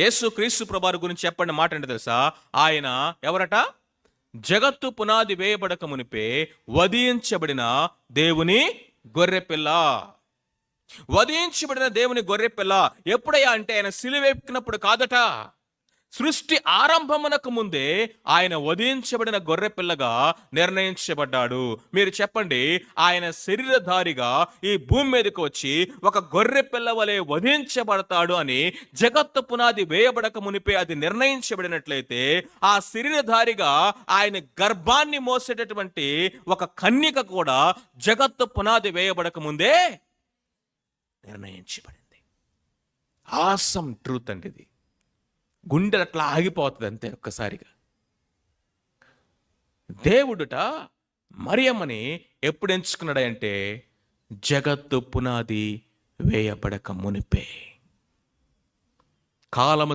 యేసు క్రీస్తు ప్రభారు గురించి చెప్పండి మాట అంటే తెలుసా? ఆయన ఎవరట? జగత్తు పునాది వేయబడక మునిపే వధించబడిన దేవుని గొర్రెపిల్ల. వధించబడిన దేవుని గొర్రెపిల్ల ఎప్పుడయ్యా అంటే ఆయన సిలువెక్కినప్పుడు కాదట. సృష్టి ఆరంభమునకు ముందే ఆయన వధించబడిన గొర్రెపిల్లగా నిర్ణయించబడ్డాడు. మీరు చెప్పండి ఆయన శరీరధారిగా ఈ భూమి మీదకి వచ్చి ఒక గొర్రెపిల్ల వలె వధించబడతాడు అని జగత్తు పునాది వేయబడక మునిపే అది నిర్ణయించబడినట్లయితే ఆ శరీరధారిగా ఆయన గర్భాన్ని మోసేటటువంటి ఒక కన్యక కూడా జగత్తు పునాది వేయబడక ముందే నిర్ణయించబడింది. ఆసం ట్రూత్ అండి ఇది. గుండె అట్లా ఆగిపోతుంది అంతే ఒక్కసారిగా. దేవుడుట మరియమ్మని ఎప్పుడు ఎంచుకున్నాడంటే జగత్తు పునాది వేయబడక మునిపే. కాలము